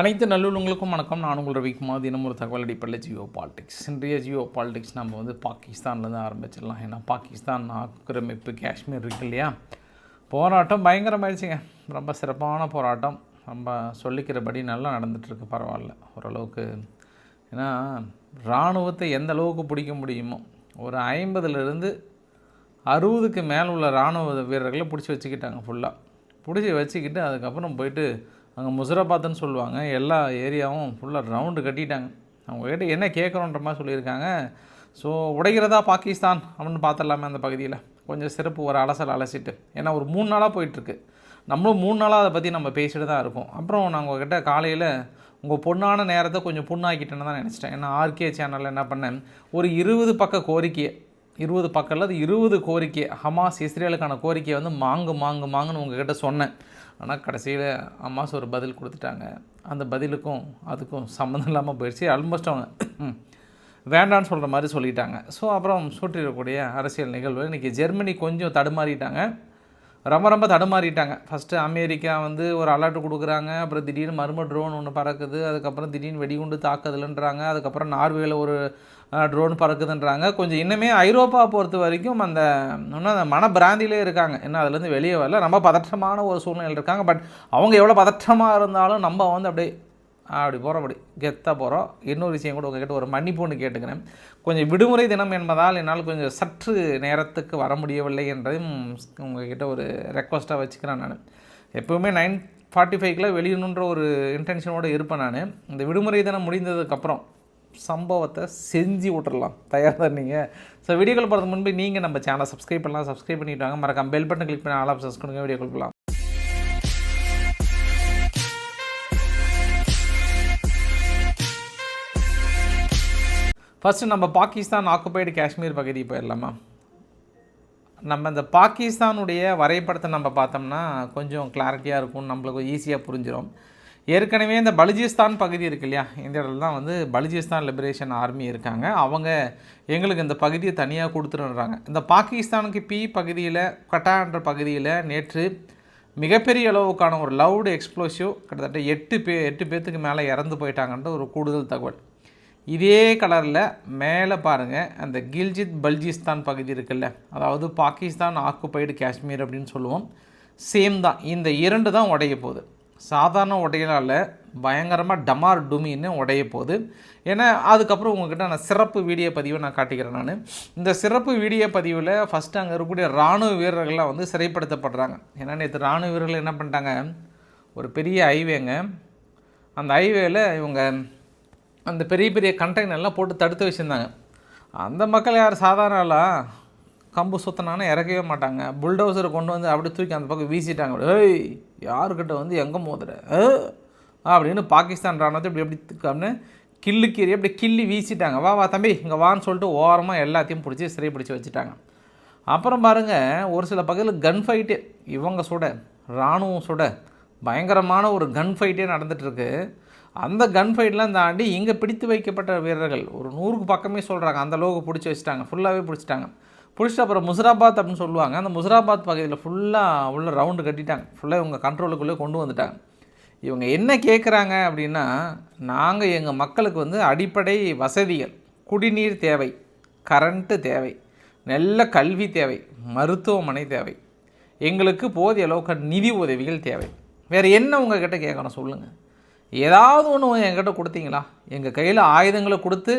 அனைத்து நல்லுள்ளங்களுக்கும் வணக்கம். நான் உங்கள் ரவிக்குமார் தினம் ஒரு தகவல் அடிப்படையில் ஜியோ பாலிடிக்ஸ். இன்றைய ஜியோ பாலிடிக்ஸ் நம்ம வந்து பாகிஸ்தான்லேருந்து ஆரம்பிச்சிடலாம். ஏன்னா பாகிஸ்தான் ஆக்கிரமிப்பு காஷ்மீர் இருக்கு இல்லையா? போராட்டம் பயங்கரமாயிடுச்சுங்க. ரொம்ப சிறப்பான போராட்டம். ரொம்ப சொல்லிக்கிறபடி நல்லா நடந்துகிட்ருக்கு பரவாயில்ல. ஓரளவுக்கு ஏன்னா இராணுவத்தை எந்த அளவுக்கு பிடிக்க முடியுமோ ஒரு ஐம்பதுலேருந்து அறுபதுக்கு மேலே உள்ள இராணுவ வீரர்களை பிடிச்சி வச்சுக்கிட்டாங்க ஃபுல்லாக பிடிச்சி வச்சுக்கிட்டு அதுக்கப்புறம் போயிட்டு அங்கே முசராபாத்துன்னு சொல்லுவாங்க. எல்லா ஏரியாவும் ஃபுல்லாக ரவுண்டு கட்டிட்டாங்க. அவங்கக்கிட்ட என்ன கேட்குறோன்ற மாதிரி சொல்லியிருக்காங்க. ஸோ உடைகிறதா பாகிஸ்தான் அப்படின்னு பார்த்துடலாமே அந்த பகுதியில். கொஞ்சம் சிறப்பு ஒரு அலசல் அலசிட்டு. ஏன்னா ஒரு மூணு நாளாக போயிட்டுருக்கு. நம்மளும் மூணு நாளாக அதை பற்றி நம்ம பேசிட்டு தான் இருக்கோம். அப்புறம் நான் உங்ககிட்ட காலையில் உங்கள் பொண்ணான நேரத்தை கொஞ்சம் புண்ணாக்கிட்டேன்னு தான் நினச்சிட்டேன். ஏன்னா ஆர்கே சேனலில் என்ன பண்ணேன்? ஒரு இருபது பக்க கோரிக்கையை இருபது பக்கம் இல்லை அது இருபது கோரிக்கை. ஹமாஸ் இஸ்ரேலுக்கான கோரிக்கையை வந்து மாங்கு மாங்கு மாங்குன்னு உங்ககிட்ட சொன்னேன். ஆனால் கடைசியில் அம்மாஸ் ஒரு பதில் கொடுத்துட்டாங்க. அந்த பதிலுக்கும் அதுக்கும் சம்மந்தம் இல்லாமல் போயிடுச்சு. ஆல்மோஸ்ட் அவங்க வேண்டான்னு சொல்கிற மாதிரி சொல்லிட்டாங்க. ஸோ அப்புறம் சுற்றிடக்கூடிய அரசியல் நிகழ்வு இன்றைக்கி ஜெர்மனி கொஞ்சம் தடுமாறிட்டாங்க. ரொம்ப ரொம்ப தடுமாறிட்டாங்க. ஃபஸ்ட்டு அமெரிக்கா வந்து ஒரு அலர்ட் கொடுக்குறாங்க. அப்புறம் திடீர்னு மர்ம ட்ரோன் ஒன்று பறக்குது. அதுக்கப்புறம் திடீர்னு வெடிகுண்டு தாக்குதல்ன்றாங்க. அதுக்கப்புறம் நார்வேல ஒரு ட்ரோன் பறக்குதுன்றாங்க. கொஞ்சம் இன்னுமே ஐரோப்பா பொறுத்த வரைக்கும் அந்த இன்னும் அந்த மனப்பிராந்திலே இருக்காங்க. என்ன அதுலேருந்து வெளியே வரல. ரொம்ப பதற்றமான ஒரு சூழ்நிலை இருக்காங்க. பட் அவங்க எவ்வளோ பதற்றமாக இருந்தாலும் நம்ம வந்து அப்படியே அப்படி போகிறோம் அப்படி கெத்தாக போகிறோம் இன்னொரு விஷயம் கூட உங்ககிட்ட ஒரு மன்னிப்பு ஒன்று கேட்டுக்கிறேன். கொஞ்சம் விடுமுறை தினம் என்பதால் என்னால் கொஞ்சம் சற்று நேரத்துக்கு வர முடியவில்லை என்றதையும் உங்ககிட்ட ஒரு ரெக்வஸ்ட்டாக வச்சுக்கிறேன் நான். எப்போவுமே நைன் ஃபார்ட்டி ஃபைவ்க்குலாம் வெளியணுன்ற ஒரு இன்டென்ஷனோடு இருப்பேன் நான். இந்த விடுமுறை தினம் முடிந்ததுக்கப்புறம் சம்பவத்தை செஞ்சு விட்டுறலாம். தயார் தான் நீங்கள் ஸோ வீடியோக்கள் போகிறது முன்பு நீங்கள் நம்ம சேனலை சப்ஸ்கிரைப் பண்ணலாம். சப்ஸ்கிரைப் பண்ணிட்டு வாங்க. மறக்காம பெல் பட்டன் கிளிக் பண்ணி ஆல் ஆப்ஷன்ஸ் கொடுங்க. வீடியோ கொடுக்கலாம் ஃபஸ்ட்டு நம்ம பாகிஸ்தான் ஆக்குபைடு காஷ்மீர் பகுதி போயிடலாமா? நம்ம இந்த பாகிஸ்தானுடைய வரைபடத்தை நம்ம பார்த்தோம்னா கொஞ்சம் கிளாரிட்டியாக இருக்கும். நம்மளுக்கு ஈஸியாக புரிஞ்சிடும் ஏற்கனவே இந்த பலுஜிஸ்தான் பகுதி இருக்கு இல்லையா? இந்த இடத்துல தான் வந்து பலுஜிஸ்தான் லிபரேஷன் ஆர்மி இருக்காங்க. அவங்க எங்களுக்கு இந்த பகுதியை தனியாக கொடுத்துருன்றாங்க இந்த பாகிஸ்தானுக்கு பி பகுதியில் கட்டான்ற பகுதியில் நேற்று மிகப்பெரிய அளவுக்கான ஒரு லவுடு எக்ஸ்ப்ளோசிவ் கிட்டத்தட்ட எட்டு பே எட்டு பேர்த்துக்கு மேலே இறந்து போயிட்டாங்கன்ற ஒரு கூடுதல் தகவல். இதே கலரில் மேலே பாருங்கள் அந்த கில்ஜித் பல்ஜிஸ்தான் பகுதி இருக்குல்ல? அதாவது பாகிஸ்தான் ஆக்குபைடு காஷ்மீர் அப்படின்னு சொல்லுவோம். சேம் தான். இந்த இரண்டு தான் உடைய போகுது. சாதாரண உடையலால் பயங்கரமாக டமார் டுமின்னு உடைய போகுது ஏன்னா அதுக்கப்புறம் உங்ககிட்ட நான் சிறப்பு வீடியோ பதிவை நான் காட்டிக்கிறேன் நான். இந்த சிறப்பு வீடியோ பதிவில் ஃபஸ்ட்டு அங்கே இருக்கக்கூடிய இராணுவ வீரர்கள்லாம் வந்து சிறைப்படுத்தப்படுறாங்க. ஏன்னா நேற்று இராணுவ வீரர்கள் என்ன பண்ணிட்டாங்க? ஒரு பெரிய ஹைவேங்க. அந்த ஹைவேயில் இவங்க அந்த பெரிய பெரிய கண்டெய்னர்லாம் போட்டு தடுத்து வச்சுருந்தாங்க. அந்த மக்கள் யார்? சாதாரணலாம் கம்பு சுத்தினானே இறக்கவே மாட்டாங்க. புல்டோசரை கொண்டு வந்து அப்படி தூக்கி அந்த பக்கம் வீசிட்டாங்க. ஏய் யாருக்கிட்ட வந்து எங்கே மோதுற? அப்படின்னு பாகிஸ்தான் ராணுவத்தை இப்படி எப்படி அப்படின்னு கில்லு கீறி அப்படி கிள்ளி வீசிட்டாங்க. வா வா தம்பி இங்கே வான்னு சொல்லிட்டு ஓரமாக எல்லாத்தையும் பிடிச்சி சிறை பிடிச்சி வச்சுட்டாங்க. அப்புறம் பாருங்கள் ஒரு சில பகுதியில் கன் ஃபைட்டு இவங்க சுட இராணுவம் சுட பயங்கரமான ஒரு கன் ஃபைட்டே நடந்துகிட்ருக்கு அந்த கன் ஃபைட்லாம் தாண்டி இங்கே பிடித்து வைக்கப்பட்ட வீரர்கள் ஒரு நூறுக்கு பக்கமே சொல்கிறாங்க அந்த அளவுக்கு பிடிச்சி வச்சுட்டாங்க. ஃபுல்லாகவே பிடிச்சிட்டாங்க. பிடிச்சிட்டு அப்புறம் முசராபாத் அப்படின்னு சொல்லுவாங்க. அந்த முசராபாத் பகுதியில் ஃபுல்லாக உள்ள ரவுண்டு கட்டிட்டாங்க. ஃபுல்லாக இவங்க கண்ட்ரோலுக்குள்ளே கொண்டு வந்துட்டாங்க. இவங்க என்ன கேட்குறாங்க அப்படின்னா நாங்கள் எங்கள் மக்களுக்கு வந்து அடிப்படை வசதிகள் குடிநீர் தேவை கரண்ட்டு தேவை நல்ல கல்வி தேவை மருத்துவமனை தேவை எங்களுக்கு போதிய அளவுக்கு நிதி உதவிகள் தேவை. வேறு என்ன உங்ககிட்ட கேட்கணும் சொல்லுங்கள் ஏதாவது ஒன்று என்கிட்ட கொடுத்தீங்களா? எங்கள் கையில் ஆயுதங்களை கொடுத்து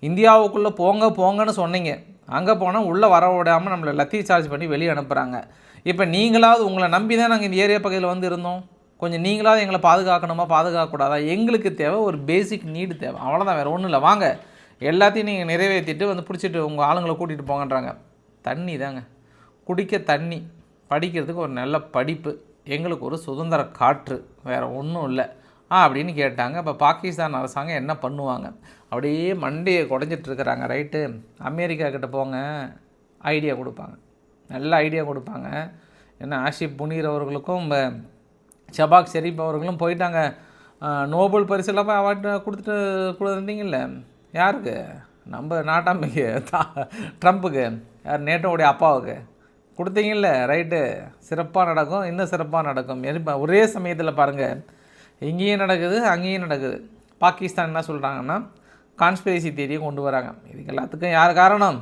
இந்தியாவுக்குள்ளே போங்க போங்கன்னு சொன்னீங்க. அங்கே போனால் உள்ளே வர விடாமல் நம்மளை லத்தி சார்ஜ் பண்ணி வெளியே அனுப்புகிறாங்க இப்போ நீங்களாவது உங்களை நம்பி தான் நாங்கள் இந்த ஏரியா பகுதியில் வந்து இருந்தோம். கொஞ்சம் நீங்களாவது எங்களை பாதுகாக்கணுமா? பாதுகாக்கக்கூடாதா? எங்களுக்கு தேவை ஒரு பேசிக் நீடு தேவை. அவ்வளோதான் வேறு ஒன்றும் இல்லை. வாங்க. எல்லாத்தையும் நீங்கள் நிறைவேற்றிட்டு வந்து பிடிச்சிட்டு உங்கள் ஆளுங்களை கூட்டிகிட்டு போங்கன்றாங்க. தண்ணி தாங்க. குடிக்க தண்ணி. படிக்கிறதுக்கு ஒரு நல்ல படிப்பு. எங்களுக்கு ஒரு சுதந்திர காற்று. வேறு ஒன்றும் இல்லை. அப்படின்னு கேட்டாங்க. இப்போ பாகிஸ்தான் அரசாங்கம் என்ன பண்ணுவாங்க? அப்படியே மண்டையை குடஞ்சிட்ருக்கிறாங்க ரைட்டு அமெரிக்கா கிட்ட போங்க ஐடியா கொடுப்பாங்க. நல்ல ஐடியா கொடுப்பாங்க. ஏன்னா ஆஷிப் புனீர் அவர்களுக்கும் ஷபாக் ஷெரீப் அவர்களும் போயிட்டாங்க. நோபல் பரிசெல்லாம் போய் அவார்ட் கொடுத்துட்டு கொடுத்துருந்தீங்கல்ல யாருக்கு? நம்ம நாட்டாமைக்கு தா- ட்ரம்ப்புக்கு யார் நேட்டோடைய அப்பாவுக்கு. கொடுத்தீங்கல்ல ரைட்டு சிறப்பாக நடக்கும் இன்னும் சிறப்பாக நடக்கும். எரிப்ப- ஒரே சமயத்தில் பாருங்கள் இங்கேயும் நடக்குது அங்கேயும் நடக்குது. பாகிஸ்தான் என்ன சொல்கிறாங்கன்னா கான்ஸ்பிரசி தேரியை கொண்டு வராங்க. இதுக்கு எல்லாத்துக்கும் யார் காரணம்?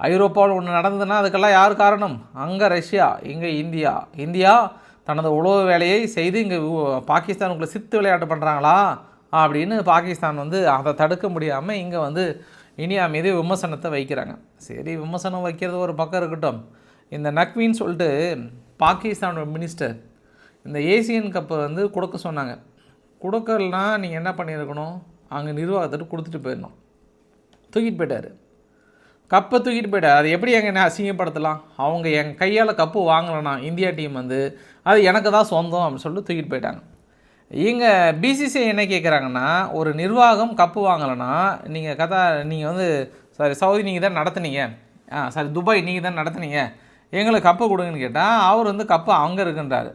ஐரோப்பாவில் ஒன்று நடந்ததுன்னா அதுக்கெல்லாம் யார் காரணம்? அங்கே ரஷ்யா இங்கே இந்தியா. இந்தியா தனது உளவு வேலையை செய்து இங்கே பாகிஸ்தானுக்குள்ளே சித்து விளையாட்டு பண்ணுறாங்களா அப்படின்னு பாகிஸ்தான் வந்து அதை தடுக்க முடியாமல் இங்கே வந்து இந்தியா மீது விமர்சனத்தை வைக்கிறாங்க. சரி விமர்சனம் வைக்கிறது ஒரு பக்கம் இருக்கட்டும். இந்த நக்வின்னு சொல்லிட்டு பாகிஸ்தானோட மினிஸ்டர் இந்த ஏசியன் கப்பை வந்து கொடுக்க சொன்னாங்க. கொடுக்கலனா நீங்கள் என்ன பண்ணியிருக்கணும்? அங்கே நிர்வாகத்திட்டு கொடுத்துட்டு போயிடணும். தூக்கிட்டு போயிட்டார். கப்பை தூக்கிட்டு போயிட்டார். அது எப்படி எங்கே என்ன அசிங்கப்படுத்தலாம்? அவங்க என் கையால் கப்பு வாங்கலைனா இந்தியா டீம் வந்து அது எனக்கு தான் சொந்தம் அப்படின்னு சொல்லிட்டு தூக்கிட்டு போயிட்டாங்க. இங்கே பிசிசிஐ என்ன கேட்குறாங்கன்னா ஒரு நிர்வாகம் கப்பு வாங்கலைன்னா நீங்கள் கதா நீங்கள் வந்து சாரி சவுதி நீங்கள் தான் நடத்துனீங்க. ஆ சாரி துபாய் நீங்கள் தான் நடத்துனீங்க. எங்களுக்கு கப்பு கொடுங்கன்னு கேட்டால் அவர் வந்து கப்பு அங்கே இருக்குன்றாரு.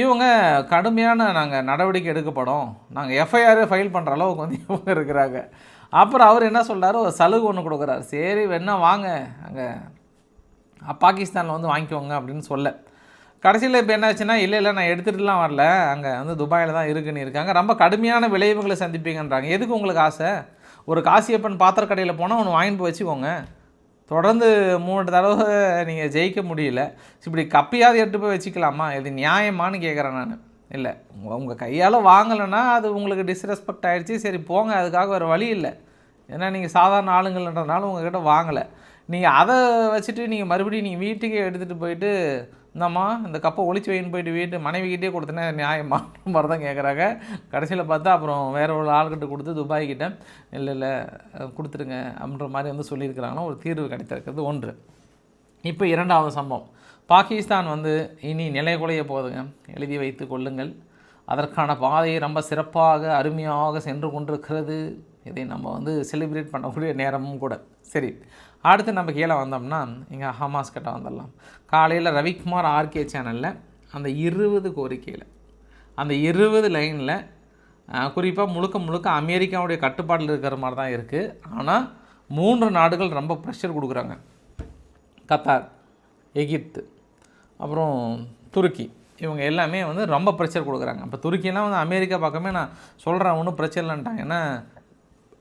இவங்க கடுமையான நாங்கள் நடவடிக்கை எடுக்கப்படும். நாங்கள் எஃப்ஐஆரே ஃபைல் பண்ணுற அளவுக்கு வந்து இவங்க இருக்கிறாங்க. அப்புறம் அவர் என்ன சொல்கிறாரு ஒரு சலுகை ஒன்று கொடுக்குறாரு. சரி வேணா வாங்க. அங்கே பாகிஸ்தானில் வந்து வாங்கிக்கோங்க அப்படின்னு சொல்ல. கடைசியில் இப்போ என்னாச்சுன்னா இல்லை இல்லை நான் எடுத்துகிட்டுலாம் வரல. அங்கே வந்து துபாயில் தான் இருக்குன்னு இருக்காங்க. ரொம்ப கடுமையான விளைவுகளை சந்திப்பீங்கன்றாங்க. எதுக்கு உங்களுக்கு ஆசை? ஒரு காசியப்பன் பாத்திர கடையில் போனால் ஒன்று வாங்கிட்டு போய் வச்சுக்கோங்க. தொடர்ந்து மூணு தடவை நீங்கள் ஜெயிக்க முடியல. இப்படி கப்பியாவது எட்டு போய் வச்சுக்கலாமா? இது நியாயமானு கேட்குறேன் நான். இல்லை உங்கள் கையால் வாங்கலைன்னா அது உங்களுக்கு டிஸ்ரெஸ்பெக்ட் ஆகிடுச்சி சரி போங்க அதுக்காக வேறு வழி இல்லை. ஏன்னா நீங்கள் சாதாரண ஆளுங்கள்ன்றதுனால உங்ககிட்ட வாங்கலை. நீங்கள் அதை வச்சுட்டு நீங்கள் மறுபடியும் நீங்கள் வீட்டுக்கே எடுத்துகிட்டு போயிட்டு இந்தம்மா இந்த கப்பை ஒழிச்சு வைன்னு போயிட்டு வீட்டு மனைவிக்கிட்டே கொடுத்தனே நியாயமா? மாதிரி தான் கேட்குறாங்க கடைசியில் பார்த்தா அப்புறம் வேறு ஒரு ஆள்கிட்ட கொடுத்து துபாய்கிட்ட இல்லை இல்லை கொடுத்துருங்க அப்படின்ற மாதிரி வந்து சொல்லியிருக்கிறாங்கன்னா ஒரு தீர்வு கிடைத்திருக்கிறது ஒன்று. இப்போ இரண்டாவது சம்பவம். பாகிஸ்தான் வந்து இனி நிலை குலைய போகுதுங்க. எழுதி வைத்து கொள்ளுங்கள். அதற்கான பாதையை ரொம்ப சிறப்பாக அருமையாக சென்று கொண்டிருக்கிறது. இதை நம்ம வந்து செலிப்ரேட் பண்ணக்கூடிய நேரமும் கூட. சரி. அடுத்து நம்ம கீழே வந்தோம்னா இங்கே ஹமாஸ் கிட்ட வந்துடலாம். காலையில் ரவிக்குமார் ஆர்கே சேனலில் அந்த இருபது கோரிக்கையில் அந்த இருபது லைனில் குறிப்பாக முழுக்க முழுக்க அமெரிக்காவுடைய கட்டுப்பாட்டில் இருக்கிற மாதிரி தான் இருக்குது ஆனால் மூன்று நாடுகள் ரொம்ப ப்ரெஷர் கொடுக்குறாங்க. கத்தார் எகிப்து அப்புறம் துருக்கி. இவங்க எல்லாமே வந்து ரொம்ப ப்ரெஷர் கொடுக்குறாங்க. இப்போ துருக்கியெல்லாம் வந்து அமெரிக்கா பக்கமே நான் சொல்கிறேன் ஒன்றும் பிரச்சனை இல்லைன்ட்டாங்க. ஏன்னா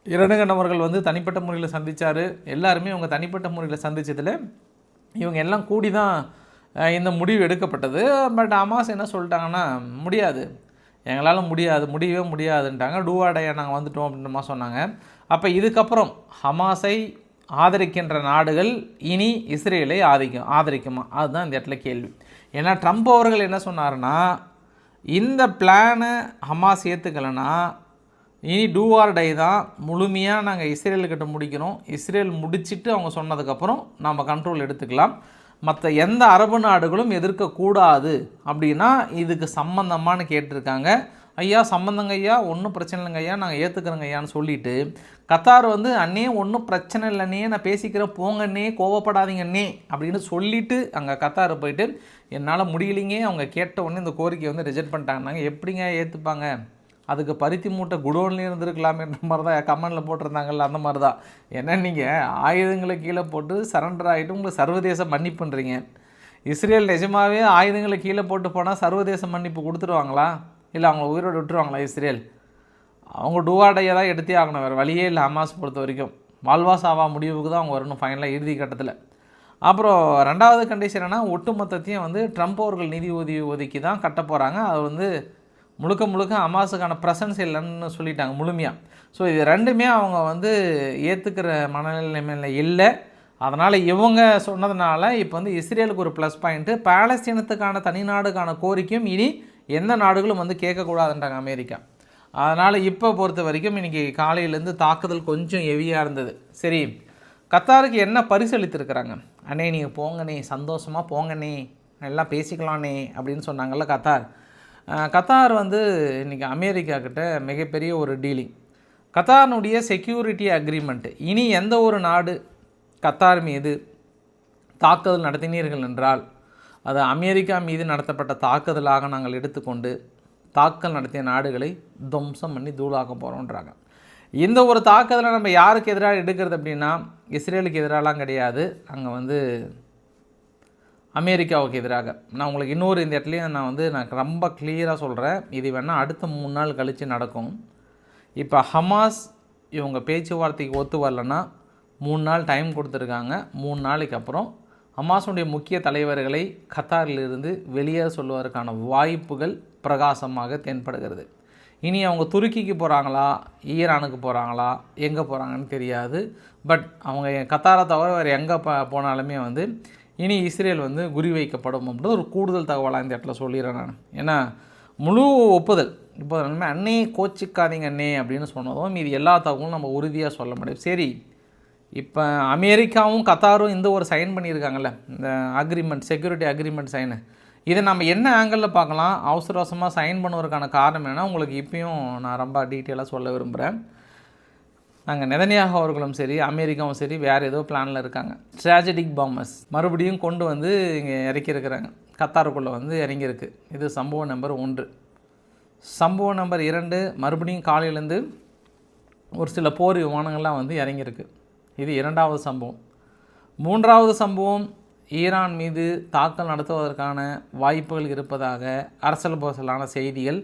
இரண்டு அவர்கள் வந்து தனிப்பட்ட முறையில் சந்தித்தார் எல்லாருமே அவங்க தனிப்பட்ட முறையில் சந்தித்ததில் இவங்க எல்லாம் கூடி தான் இந்த முடிவு எடுக்கப்பட்டது. பட் அமாஸ் என்ன சொல்லிட்டாங்கன்னா முடியாது. எங்களால் முடியாது. முடியவே முடியாதுன்ட்டாங்க. டூவாடையா நாங்கள் வந்துட்டோம் அப்படின்ற மாதிரி சொன்னாங்க. அப்போ இதுக்கப்புறம் ஹமாஸை ஆதரிக்கின்ற நாடுகள் இனி இஸ்ரேலை ஆதிக்கும் ஆதரிக்குமா? அதுதான் இந்த இடத்துல கேள்வி. ஏன்னா ட்ரம்ப் அவர்கள் என்ன சொன்னாருன்னா இந்த பிளானை ஹமாஸ் ஏற்றுக்கலைன்னா இனி டூ ஆர் டை தான் முழுமையாக நாங்கள் இஸ்ரேலுக்கிட்ட முடிக்கிறோம் இஸ்ரேல் முடிச்சிட்டு அவங்க சொன்னதுக்கப்புறம் நம்ம கண்ட்ரோல் எடுத்துக்கலாம். மற்ற எந்த அரபு நாடுகளும் எதிர்க்கக்கூடாது அப்படின்னா இதுக்கு சம்மந்தமானு கேட்டிருக்காங்க. ஐயா சம்மந்தங்க ஐயா ஒன்றும் பிரச்சனை இல்லைங்க ஐயா நாங்கள் ஏற்றுக்கிறோங்க ஐயான்னு சொல்லிட்டு கத்தார் வந்து அண்ணே ஒன்றும் பிரச்சனை இல்லைண்ணே நான் பேசிக்கிறேன் போங்கண்ணே கோவப்படாதீங்கண்ணே அப்படின்னு சொல்லிட்டு அங்கே கத்தார் போயிட்டு என்னால் முடியலைங்க. அவங்க கேட்ட உடனே இந்த கோரிக்கையை வந்து ரிஜெக்ட் பண்ணிட்டாங்க. நாங்கள் எப்படிங்க ஏற்றுப்பாங்க அதுக்கு பருத்தி மூட்டை குடோன்லேயே இருந்திருக்கலாமேன்ற மாதிரி தான் கமெண்டில் போட்டிருந்தாங்கல்ல அந்த மாதிரி தான் ஏன்னா நீங்கள் ஆயுதங்களை கீழே போட்டு சரண்டர் ஆகிட்டு உங்களுக்கு சர்வதேச மன்னிப்புன்றீங்க. இஸ்ரேல் நிஜமாவே ஆயுதங்களை கீழே போட்டு போனால் சர்வதேச மன்னிப்பு கொடுத்துருவாங்களா? இல்லை அவங்க உயிரோடு விட்டுருவாங்களா இஸ்ரேல்? அவங்க டூவாடையை தான் எடுத்தே ஆகணும் வேறு வழியே இல்லை ஹமாஸ் பொறுத்த வரைக்கும். வாழ்வா சாவா முடிவுக்கு தான் அவங்க வரணும் ஃபைனலாக இறுதி கட்டத்தில். அப்புறம் ரெண்டாவது கண்டிஷன் என்னென்னா ஒட்டுமொத்தத்தையும் வந்து ட்ரம்ப் அவர்கள் நிதி உதவி ஒதுக்கி தான் கட்ட போகிறாங்க அது வந்து முழுக்க முழுக்க அமாஸுக்கான ப்ரெசன்ஸ் இல்லைன்னு சொல்லிட்டாங்க முழுமையாக ஸோ இது ரெண்டுமே அவங்க வந்து ஏற்றுக்கிற மனநிலைமையில் இல்லை. அதனால் இவங்க சொன்னதுனால இப்போ வந்து இஸ்ரேலுக்கு ஒரு ப்ளஸ் பாயிண்ட்டு பாலஸ்தீனத்துக்கான தனிநாடுக்கான கோரிக்கையும் இனி எந்த நாடுகளும் வந்து கேட்கக்கூடாதுன்றாங்க அமெரிக்கா. அதனால் இப்போ பொறுத்த வரைக்கும் இன்றைக்கி காலையிலேருந்து தாக்குதல் கொஞ்சம் ஹெவியாக இருந்தது. சரி கத்தாருக்கு என்ன பரிசளித்திருக்கிறாங்க? அண்ணே நீங்கள் போங்கண்ணே சந்தோஷமாக போங்கண்ணே எல்லாம் பேசிக்கலாண்ணே அப்படின்னு சொன்னாங்கல்ல கத்தார். கத்தார் வந்து இன்றைக்கி அமெரிக்கா கிட்ட மிகப்பெரிய ஒரு டீலிங். கத்தாரினுடைய செக்யூரிட்டி அக்ரிமெண்ட்டு இனி எந்த ஒரு நாடு கத்தார் மீது தாக்குதல் நடத்தினீர்கள் என்றால் அது அமெரிக்கா மீது நடத்தப்பட்ட தாக்குதலாக நாங்கள் எடுத்துக்கொண்டு தாக்கல் நடத்திய நாடுகளை துவம்சம் பண்ணி தூளாக்க போகிறோன்றாங்க இந்த ஒரு தாக்குதலை நம்ம யாருக்கு எதிராக எடுக்கிறது அப்படின்னா இஸ்ரேலுக்கு எதிராலாம் கிடையாது. அங்கே வந்து அமெரிக்காவுக்கு எதிராக. நான் உங்களுக்கு இன்னொரு இந்த இடத்துலையும் நான் வந்து நான் ரொம்ப கிளியராக சொல்கிறேன் இது வேணால் அடுத்த மூணு நாள் கழித்து நடக்கும். இப்போ ஹமாஸ் இவங்க பேச்சுவார்த்தைக்கு ஒத்து வரலன்னா மூணு நாள் டைம் கொடுத்துருக்காங்க. மூணு நாளைக்கு அப்புறம் ஹமாஸுடைய முக்கிய தலைவர்களை கத்தாரிலிருந்து வெளியே சொல்லுவதற்கான வாய்ப்புகள் பிரகாசமாக தென்படுகிறது. இனி அவங்க துருக்கிக்கு போகிறாங்களா ஈரானுக்கு போகிறாங்களா எங்கே போகிறாங்கன்னு தெரியாது. பட் அவங்க கத்தாரை தவிர வேறு எங்கே போனாலுமே வந்து இனி இஸ்ரேல் வந்து குறிவைக்கப்படும் அப்படின்னு ஒரு கூடுதல் தகவலாக இந்த இடத்துல சொல்லிடுறேன் நான். ஏன்னா முழு ஒப்புதல் இப்போ நம்ம அண்ணே கோச்சிக்காதீங்க அண்ணே அப்படின்னு சொன்னதும் இது எல்லா தகவலும் நம்ம உறுதியாக சொல்ல முடியும். சரி இப்போ அமெரிக்காவும் கத்தாரும் இந்த ஒரு சைன் பண்ணியிருக்காங்கல்ல இந்த அக்ரிமெண்ட் செக்யூரிட்டி அக்ரிமெண்ட் சைனு இதை நம்ம என்ன ஆங்கிளில் பார்க்கலாம்? அவசர அவசரமாக சைன் பண்ணுவதற்கான காரணம் என்ன உங்களுக்கு இப்பயும் நான் ரொம்ப டீட்டெயிலாக சொல்ல விரும்புகிறேன் நாங்கள் நெதனியாக அவர்களும் சரி அமெரிக்காவும் சரி வேறு ஏதோ பிளானில் இருக்காங்க. ஸ்ட்ராஜடிக் பாம்பர்ஸ் மறுபடியும் கொண்டு வந்து இங்கே இறக்கியிருக்கிறாங்க கத்தாருக்குள்ளே வந்து இறங்கியிருக்கு இது சம்பவம் நம்பர் ஒன்று. சம்பவம் நம்பர் இரண்டு மறுபடியும் காலையிலேருந்து ஒரு சில போர் விமானங்கள்லாம் வந்து இறங்கியிருக்கு இது இரண்டாவது சம்பவம். மூன்றாவது சம்பவம் ஈரான் மீது தாக்கல் நடத்துவதற்கான வாய்ப்புகள் இருப்பதாக அரசல் போசலான செய்திகள்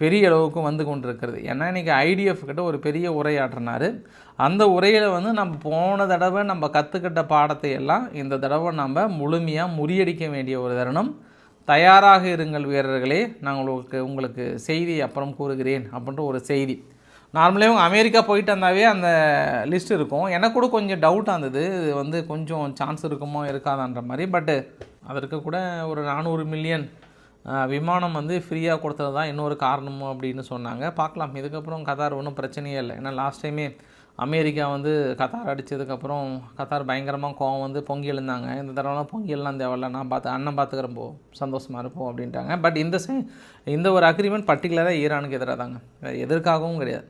பெரிய அளவுக்கு வந்து கொண்டிருக்கிறது. ஏன்னா இன்றைக்கி ஐடிஎஃப் கிட்ட ஒரு பெரிய உரையாற்றினார். அந்த உரையில் வந்து நம்ம போன தடவை நம்ம கற்றுக்கிட்ட பாடத்தை எல்லாம் இந்த தடவை நம்ம முழுமையாக முறியடிக்க வேண்டிய ஒரு தருணம். தயாராக இருங்கள் வீரர்களே நான் உங்களுக்கு உங்களுக்கு செய்தி அப்புறம் கூறுகிறேன் அப்படின்ற ஒரு செய்தி. நார்மலாக அவங்க அமெரிக்கா போயிட்டு வந்தாவே அந்த லிஸ்ட் இருக்கும். எனக்கு கூட கொஞ்சம் டவுட்டாக இருந்தது. இது வந்து கொஞ்சம் சான்ஸ் இருக்குமோ இருக்காதான்ற மாதிரி. பட்டு அதற்கு கூட ஒரு நானூறு மில்லியன் விமானம் வந்து ஃப்ரீயாக கொடுத்தது தான் இன்னொரு காரணமும் அப்படின்னு சொன்னாங்க. பார்க்கலாம். இதுக்கப்புறம் கத்தார் ஒன்றும் பிரச்சனையே இல்லை. ஏன்னா லாஸ்ட் டைமே அமெரிக்கா வந்து கத்தார் அடித்ததுக்கப்புறம் கத்தார் பயங்கரமாக கோவம் வந்து பொங்கி எழுந்தாங்க. இந்த தடவைலாம் பொங்கி எல்லாம் தேவையில்ல. நான் பார்த்து அண்ணன் பார்த்துக்கிறேன் போ. சந்தோஷமாக இருப்போம் அப்படின்ட்டாங்க. பட் இந்த சை இந்த ஒரு அக்ரிமெண்ட் பர்டிகுலராக ஈரானுக்கு எதிராக தாங்க. எதற்காகவும் கிடையாது.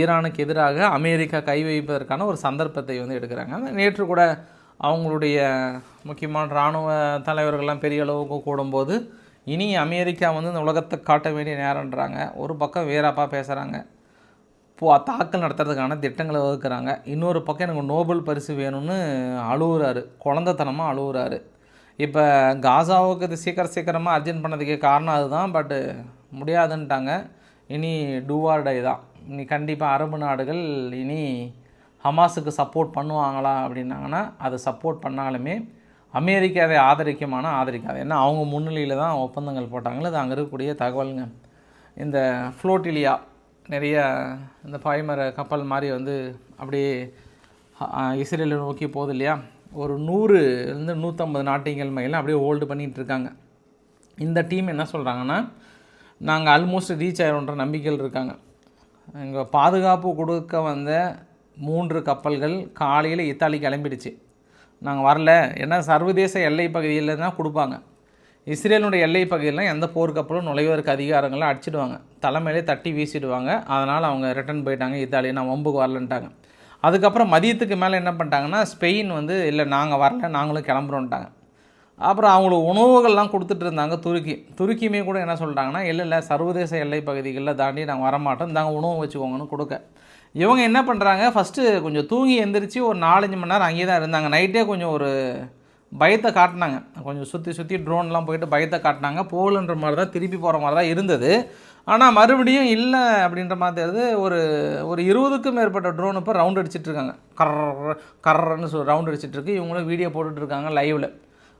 ஈரானுக்கு எதிராக அமெரிக்கா கை வைப்பதற்கான ஒரு சந்தர்ப்பத்தை வந்து எடுக்கிறாங்க. நேற்று கூட அவங்களுடைய முக்கியமான இராணுவ தலைவர்கள்லாம் பெரிய அளவுக்கு கூடும்போது இனி அமெரிக்கா வந்து இந்த உலகத்தை காட்ட வேண்டிய நேரன்றாங்க ஒரு பக்கம் வேறாப்பா பேசுகிறாங்க இப்போ தாக்கல் நடத்துறதுக்கான திட்டங்களை வகுக்கிறாங்க. இன்னொரு பக்கம் எனக்கு நோபல் பரிசு வேணும்னு அழுகுறாரு. குழந்தைத்தனமாக அழுகுறாரு. இப்போ காசாவுக்கு இது சீக்கிரம் சீக்கிரமாக அர்ஜென்ட் பண்ணதுக்கே காரணம் அதுதான். பட்டு முடியாதுன்ட்டாங்க. இனி டூவார்டை தான். இனி கண்டிப்பாக அரபு நாடுகள் இனி ஹமாஸுக்கு சப்போர்ட் பண்ணுவாங்களா அப்படின்னாங்கன்னா அதை சப்போர்ட் பண்ணாலுமே அமெரிக்கா அதை ஆதரிக்குமானா ஆதரிக்காது. ஏன்னா அவங்க முன்னிலையில் தான் ஒப்பந்தங்கள் போட்டாங்களே அது அங்கே இருக்கக்கூடிய தகவலுங்க. இந்த ஃப்ளோட்டிலியா நிறைய இந்த பாய்மர கப்பல் மாதிரி வந்து அப்படியே இஸ்ரேலை நோக்கி போகுது இல்லையா? ஒரு நூறுலேருந்து நூற்றம்பது நாட்டிகள் மைலாம் அப்படியே ஹோல்டு பண்ணிகிட்டு இருக்காங்க. இந்த டீம் என்ன சொல்கிறாங்கன்னா நாங்கள் ஆல்மோஸ்ட் ரீச் ஆகிடும்ன்ற நம்பிக்கைகள் இருக்காங்க. இங்கே பாதுகாப்பு கொடுக்க வந்த மூன்று கப்பல்கள் காலையில் இத்தாலி கிளம்பிடுச்சு. நாங்கள் வரல. ஏன்னா சர்வதேச எல்லை பகுதியில் தான் கொடுப்பாங்க. இஸ்ரேலுடைய எல்லை பகுதியில் எந்த போர்க்கப்பலும் நுழைவதற்கு அதிகாரங்கள்லாம் அடிச்சிடுவாங்க. தலைமையிலே தட்டி வீசிடுவாங்க. அதனால் அவங்க ரிட்டர்ன் போயிட்டாங்க. இத்தாலி நான் வம்புக்கு வரலன்ட்டாங்க. அதுக்கப்புறம் மதியத்துக்கு மேலே என்ன பண்ணிட்டாங்கன்னா ஸ்பெயின் வந்து இல்லை நாங்கள் வரல. நாங்களும் கிளம்புறோன்ட்டாங்க. அப்புறம் அவங்களுக்கு உணவுகள்லாம் கொடுத்துட்டு இருந்தாங்க துருக்கி. துருக்கியுமே கூட என்ன சொல்லிட்டாங்கன்னா இல்லை இல்லை. சர்வதேச எல்லை பகுதிகளில் தாண்டி நாங்கள் வரமாட்டோம். இந்தாங்க உணவு வச்சுக்கோங்கன்னு கொடுக்க. இவங்க என்ன பண்ணுறாங்க ஃபஸ்ட்டு கொஞ்சம் தூங்கி எந்திரிச்சு ஒரு நாலஞ்சு மணி நேரம் அங்கேயே தான் இருந்தாங்க. நைட்டே கொஞ்சம் ஒரு பயத்தை காட்டினாங்க. கொஞ்சம் சுற்றி சுற்றி ட்ரோன்லாம் போயிட்டு பயத்தை காட்டினாங்க. போகலன்ற மாதிரி தான் திருப்பி போகிற மாதிரி தான் இருந்தது. ஆனால் மறுபடியும் இல்லை அப்படின்ற மாதிரி தெரியுது. ஒரு ஒரு இருபதுக்கும் மேற்பட்ட ட்ரோன் இப்போ ரவுண்ட் அடிச்சிட்ருக்காங்க கர் கர்ற கர்றன்னு சொல் ரவுண்ட் அடிச்சிட்ருக்கு இவங்களும் வீடியோ போட்டுட்ருக்காங்க லைவில்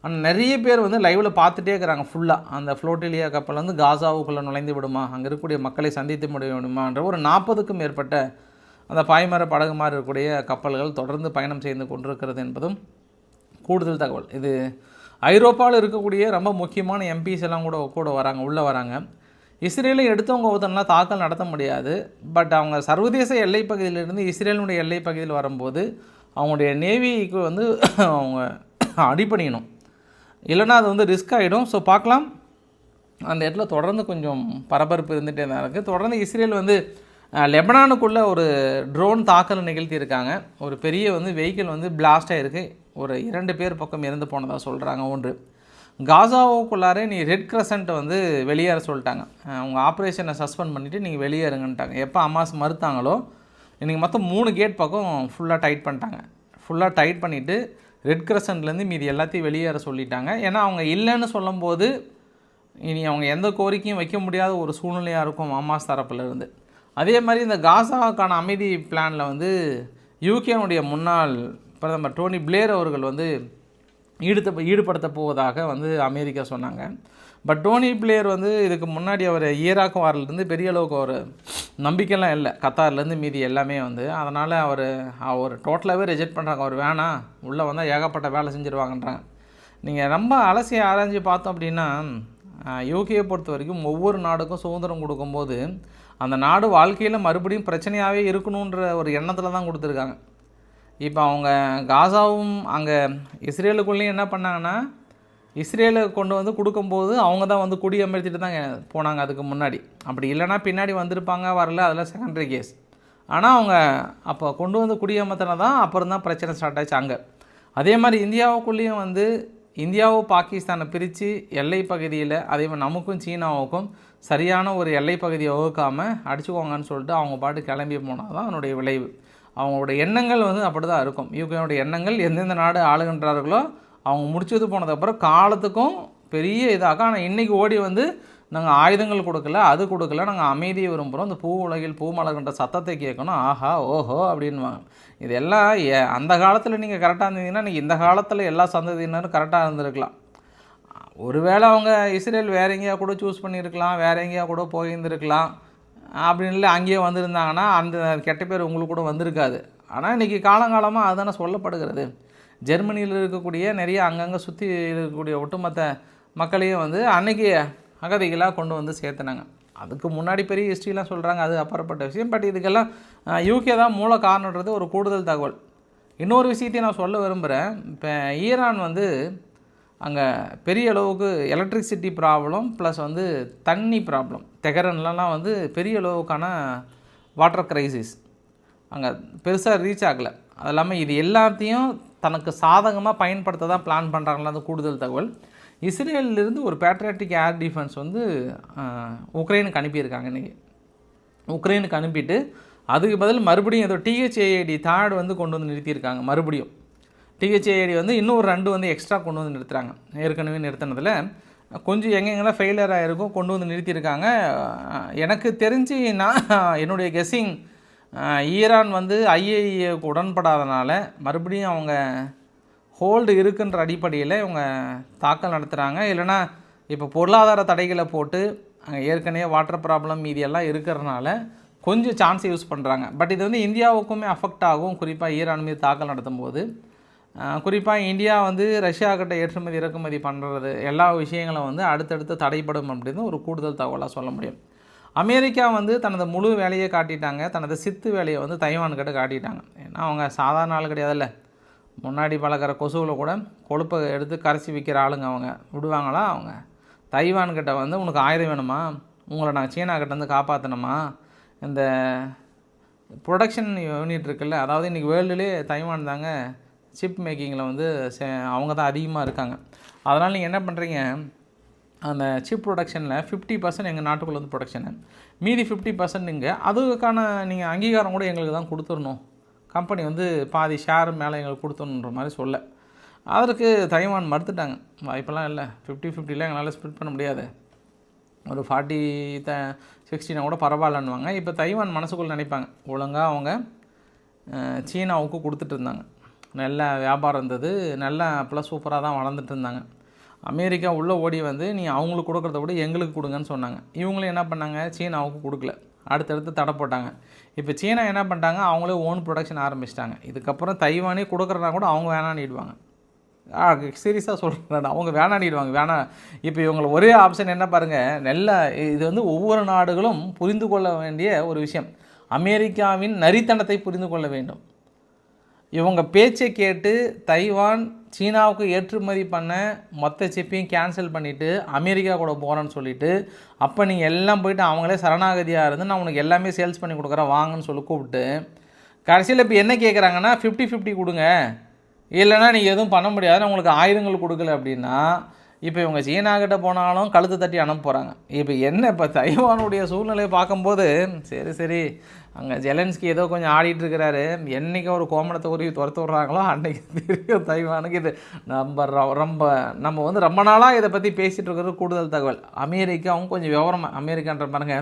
ஆனால் நிறைய பேர் வந்து லைவில் பார்த்துட்டே இருக்கிறாங்க ஃபுல்லாக அந்த ஃப்ளோட்டிலியா கப்பல் வந்து காசாவுக்குள்ளே நுழைந்து விடுமா? அங்கே இருக்கக்கூடிய மக்களை சந்தித்து முடிய விடுமான்ற ஒரு நாற்பதுக்கும் மேற்பட்ட அந்த பாய்மர படகு மாதிரி இருக்கக்கூடிய கப்பல்கள் தொடர்ந்து பயணம் செய்து கொண்டிருக்கிறது என்பதும் கூடுதல் தகவல். இது ஐரோப்பாவில் இருக்கக்கூடிய ரொம்ப முக்கியமான எம்பிஸ் எல்லாம் கூட கூட வராங்க உள்ளே வராங்க. இஸ்ரேலை எடுத்தவங்க ஒருத்தனலாம் தாக்கல் நடத்த முடியாது. பட் அவங்க சர்வதேச எல்லை பகுதியிலிருந்து இஸ்ரேலினுடைய எல்லை பகுதியில் வரும்போது அவங்களுடைய நேவிக்கு வந்து அவங்க அடிப்பணியணும் இல்லைன்னா அது வந்து ரிஸ்க் ஆகிடும் ஸோ பார்க்கலாம். அந்த இடத்துல தொடர்ந்து கொஞ்சம் பரபரப்பு இருந்துகிட்டே தான் இருக்குது தொடர்ந்து இஸ்ரேல் வந்து லெபனானுக்குள்ளே ஒரு ட்ரோன் தாக்கல் நிகழ்த்தியிருக்காங்க. ஒரு பெரிய வந்து வெஹிக்கிள் வந்து பிளாஸ்ட் ஆகிருக்கு ஒரு இரண்டு பேர் பக்கம் இறந்து போனதாக சொல்கிறாங்க ஒன்று. காசாவுக்குள்ளாரே நீ ரெட் கிரசண்ட்டை வந்து வெளியேற சொல்லிட்டாங்க. அவங்க ஆப்ரேஷனை சஸ்பெண்ட் பண்ணிவிட்டு நீங்கள் வெளியேறுங்கன்ட்டாங்க எப்போ அம்மாஸ் மறுத்தாங்களோ இன்றைக்கி மொத்தம் மூணு கேட் பக்கம் ஃபுல்லாக டைட் பண்ணிட்டாங்க. ஃபுல்லாக டைட் பண்ணிவிட்டு ரெட் கிரசன்ட்லேருந்து மீதி எல்லாத்தையும் வெளியேற சொல்லிட்டாங்க. ஏன்னா அவங்க இல்லைன்னு சொல்லும்போது இனி அவங்க எந்த கோரிக்கையும் வைக்க முடியாத ஒரு சூழ்நிலையாக இருக்கும் அம்மாஸ் தரப்புலேருந்து அதே மாதிரி இந்த காசாவுக்கான அமைதி பிளானில் வந்து யூகேனுடைய முன்னாள் பிரதமர் டோனி பிளேர் அவர்கள் வந்து ஈடுத்த ஈடுபடுத்த போவதாக வந்து அமெரிக்கா சொன்னாங்க. பட் டோனி பிளேயர் வந்து இதுக்கு முன்னாடி அவர் ஈராக் வாரிலிருந்து பெரிய அளவுக்கு ஒரு நம்பிக்கைலாம் இல்லை. கத்தார்லேருந்து மீதி எல்லாமே வந்து. அதனால் அவர் அவர் டோட்டலாகவே ரிஜெக்ட் பண்ணுறாங்க அவர் வேணாம் உள்ளே வந்தால் ஏகப்பட்ட வேலை செஞ்சுருவாங்கன்றாங்க. நீங்கள் ரொம்ப அலசி ஆராய்ஞ்சு பார்த்தோம் அப்படின்னா யூகேயை பொறுத்த வரைக்கும் ஒவ்வொரு நாடுக்கும் சுதந்திரம் கொடுக்கும்போது அந்த நாடு வாழ்க்கையில் மறுபடியும் பிரச்சனையாகவே இருக்கணுன்ற ஒரு எண்ணத்தில் தான் கொடுத்துருக்காங்க. இப்போ அவங்க காசாவும் அங்கே இஸ்ரேலுக்குள்ளேயும் என்ன பண்ணாங்கன்னா இஸ்ரேலை கொண்டு வந்து கொடுக்கும்போது அவங்க தான் வந்து குடியமர்த்திட்டு தான் போனாங்க அதுக்கு முன்னாடி. அப்படி இல்லைன்னா பின்னாடி வந்திருப்பாங்க வரல அதெல்லாம் செகண்டரி கேஸ் ஆனால் அவங்க அப்போ கொண்டு வந்து குடியமர்த்தினா தான் அப்புறம் தான் பிரச்சனை ஸ்டார்ட் ஆச்சு அங்கே. அதே மாதிரி இந்தியாவுக்குள்ளேயும் வந்து இந்தியாவும் பாகிஸ்தானை பிரித்து எல்லை பகுதியில் அதே மாதிரி நமக்கும் சீனாவுக்கும் சரியான ஒரு எல்லை பகுதியை வகுக்காமல் அடிச்சுக்கோங்கன்னு சொல்லிட்டு அவங்க பாட்டு கிளம்பி போனால் தான் அதனுடைய விளைவு. அவங்களோட எண்ணங்கள் வந்து அப்படி தான் இருக்கும். யூகேனுடைய எண்ணங்கள் எந்தெந்த நாடு ஆளுகின்றார்களோ அவங்க முடிச்சது போனதுக்கப்புறம் காலத்துக்கும் பெரிய இதாக ஆனால் இன்றைக்கி ஓடி வந்து நாங்கள் ஆயுதங்கள் கொடுக்கல அது கொடுக்கல நாங்கள் அமைதியை விரும்புகிறோம் இந்த பூ உலகில் பூ மலர்கின்ற சத்தத்தை கேட்கணும் ஆஹா ஓஹோ அப்படின்வாங்க இதெல்லாம் அந்த காலத்தில் நீங்கள் கரெக்டாக இருந்தீங்கன்னா நீங்கள் இந்த காலத்தில் எல்லா சந்ததியினரும் கரெக்டாக இருந்திருக்கலாம். ஒருவேளை அவங்க இஸ்ரேல் வேற எங்கேயா கூட சூஸ் பண்ணியிருக்கலாம் வேற எங்கேயா கூட போயிருந்துருக்கலாம் அப்படின்னு இல்லை அங்கேயே வந்திருந்தாங்கன்னா அந்த கெட்ட பேர் உங்களுக்கு கூட வந்திருக்காது. ஆனால் இன்றைக்கி காலங்காலமாக அதுதானே சொல்லப்படுகிறது. ஜெர்மனியில் இருக்கக்கூடிய நிறைய அங்கங்கே சுற்றி இருக்கக்கூடிய ஒட்டுமொத்த மக்களையும் வந்து அன்னைக்கு அகதிகளாக கொண்டு வந்து சேர்த்துனாங்க. அதுக்கு முன்னாடி பெரிய ஹிஸ்ட்ரிலாம் சொல்கிறாங்க அது அப்புறப்பட்ட விஷயம். பட் இதுக்கெல்லாம் யூகே தான் மூல காரணன்றது ஒரு கூடுதல் தகவல். இன்னொரு விஷயத்தையும் நான் சொல்ல விரும்புகிறேன் இப்போ ஈரான் வந்து அங்கே பெரிய அளவுக்கு எலக்ட்ரிசிட்டி ப்ராப்ளம் ப்ளஸ் வந்து தண்ணி ப்ராப்ளம் தெஹரன்லலாம் வந்து பெரிய அளவுக்கான வாட்டர் கிரைசிஸ் அங்கே பெருசாக ரீச் ஆகலை. அது இல்லாமல் இது எல்லாத்தையும் தனக்கு சாதகமாக பயன்படுத்த தான் பிளான் பண்ணுறாங்களா அந்த கூடுதல் தகவல். இஸ்ரேலிருந்து ஒரு பேட்ரியாட்டிக் ஏர் டிஃபென்ஸ் வந்து உக்ரைனுக்கு அனுப்பியிருக்காங்க இன்றைக்கி உக்ரைனுக்கு அனுப்பிட்டு அதுக்கு பதில் மறுபடியும் ஏதோ டிஹெச்ஏஐடி தேர்ட் வந்து கொண்டு வந்து நிறுத்தியிருக்காங்க மறுபடியும். டிஹெச்ஏஐடி வந்து இன்னும் ஒரு ரெண்டு வந்து எக்ஸ்ட்ரா கொண்டு வந்து நிறுத்துறாங்க. ஏற்கனவே நிறுத்தினதில். கொஞ்சம் எங்கெங்கெல்லாம் ஃபெயிலியர் ஆகிருக்கும் கொண்டு வந்து நிறுத்தியிருக்காங்க. எனக்கு தெரிஞ்சு நான் என்னுடைய கெஸ்ஸிங் ஈரான் வந்து ஐஏஇஏ உடன்படாதனால மறுபடியும் அவங்க ஹோல்டு இருக்குன்ற அடிப்படையில் இவங்க தாக்கல் நடத்துகிறாங்க இல்லைன்னா இப்போ பொருளாதார தடைகளை போட்டு அங்கே ஏற்கனவே வாட்டர் ப்ராப்ளம் மீதியெல்லாம் இருக்கிறதுனால கொஞ்சம் சான்ஸ் யூஸ் பண்ணுறாங்க பட் இது வந்து இந்தியாவுக்குமே அஃபெக்ட் ஆகும். குறிப்பாக ஈரான் மீது தாக்கல் நடத்தும் போது குறிப்பாக இந்தியா வந்து ரஷ்யா கிட்ட ஏற்றுமதி இறக்குமதி பண்ணுறது எல்லா விஷயங்களும் வந்து அடுத்தடுத்து தடைப்படும் அப்படின்னு ஒரு கூடுதல் தகவலாக சொல்ல முடியும். அமெரிக்கா வந்து தனது முழு வேலையை காட்டிட்டாங்க. தனது சித்து வேலையை வந்து தைவான்கிட்ட காட்டிட்டாங்க. ஏன்னா அவங்க சாதாரண ஆள் கிடையாதுல்ல. முன்னாடி பழக்கிற கொசுவில் கூட கொழுப்பை எடுத்து கரைச்சி விற்கிற ஆளுங்க அவங்க. விடுவாங்களா அவங்க? தைவான்கிட்ட வந்து உனக்கு ஆயுதம் வேணுமா? உங்களை நான் சீனாக்கிட்டேருந்து காப்பாற்றணுமா இந்த ப்ரொடக்ஷன் யூனிட் இருக்குல்ல அதாவது இன்றைக்கி வேர்ல்டுலேயே தைவான் தாங்க சிப் மேக்கிங்கில் வந்து அவங்க தான் அதிகமாக இருக்காங்க. அதனால் நீங்கள் என்ன பண்ணுறீங்க அந்த சிப் ப்ரொடக்ஷனில் ஃபிஃப்டி பர்சன்ட் எங்கள் நாட்டுக்குள்ளே வந்து ப்ரொடக்ஷனு. மீதி ஃபிஃப்டி பர்சன்ட்டுங்க அதுக்கான நீங்கள் அங்கீகாரம் கூட எங்களுக்கு தான் கொடுத்துடணும். கம்பெனி வந்து பாதி ஷேர் மேலே எங்களுக்கு கொடுத்துடணுன்ற மாதிரி சொல்ல. அதற்கு தைவான் மறுத்துட்டாங்க. வாய்ப்பெல்லாம் இல்லை. ஃபிஃப்டி ஃபிஃப்டிலாம் எங்களால் ஸ்ப்ளிட் பண்ண முடியாது. ஒரு ஃபார்ட்டி த சிக்ஸ்டினா கூட பரவாயில்லன்னுவாங்க. இப்போ தைவான் மனசுக்குள்ளே நினைப்பாங்க. ஒழுங்காக அவங்க சீனாவுக்கு கொடுத்துட்டு இருந்தாங்க. நல்ல வியாபாரம் இருந்தது. நல்லா அப்போல்லாம் சூப்பராக தான் வளர்ந்துட்டு இருந்தாங்க. அமெரிக்கா உள்ளே ஓடி வந்து நீ அவங்களுக்கு கொடுக்குறத விட எங்களுக்கு கொடுங்கன்னு சொன்னாங்க. இவங்களும் என்ன பண்ணாங்க? சீனாவுக்கு கொடுக்கல. அடுத்தடுத்து தடை போட்டாங்க. இப்போ சீனா என்ன பண்ணிட்டாங்க? அவங்களே ஓன் ப்ரொடக்ஷன் ஆரம்பிச்சிட்டாங்க. இதுக்கப்புறம் தைவானே கொடுக்குறனா கூட அவங்க வேணான்னிடுவாங்க ஆ சீரியஸாக சொல்கிறேன் அவங்க வேணாடிடுவாங்க வேணாம் இப்போ இவங்களை ஒரே ஆப்ஷன் என்ன பாருங்கள் நல்ல இது வந்து ஒவ்வொரு நாடுகளும் புரிந்து கொள்ள வேண்டிய ஒரு விஷயம். அமெரிக்காவின் நரித்தனத்தை புரிந்து கொள்ள வேண்டும். இவங்க பேச்சை கேட்டு தைவான் சீனாவுக்கு ஏற்றுமதி பண்ண மொத்த சிப்பையும் கேன்சல் பண்ணிவிட்டு அமெரிக்கா கூட போகிறேன்னு சொல்லிட்டு அப்போ நீங்கள் எல்லாம் போயிட்டு அவங்களே சரணாகதியாக இருந்து நான் உனக்கு எல்லாமே சேல்ஸ் பண்ணி கொடுக்குறேன் வாங்கன்னு சொல்லி கூப்பிட்டு கடைசியில் இப்போ என்ன கேட்குறாங்கன்னா ஃபிஃப்டி ஃபிஃப்டி கொடுங்க. இல்லைன்னா நீங்கள் எதுவும் பண்ண முடியாது நான் உங்களுக்கு ஆயுதங்கள் கொடுக்கல அப்படின்னா இப்போ இவங்க சீனாக்கிட்ட போனாலும் கழுத்து தட்டி அனுப்ப போகிறாங்க இப்போ என்ன இப்போ தைவானுடைய சூழ்நிலையை பார்க்கும்போது சரி சரி அங்கே ஜெலன்ஸ்கி ஏதோ கொஞ்சம் ஆடிட்டு இருக்கிறாரு என்றைக்கு ஒரு கோமணத்தை உருவி துரத்து விட்றாங்களோ அன்றைக்கி தெரியும் தைவானுக்கு இது நம்ம ரொம்ப நம்ம வந்து ரொம்ப நாளாக இதை பற்றி பேசிகிட்டு இருக்கிறது கூடுதல் தகவல். அமெரிக்காவும் கொஞ்சம் விவரம் அமெரிக்கான்ற பாருங்க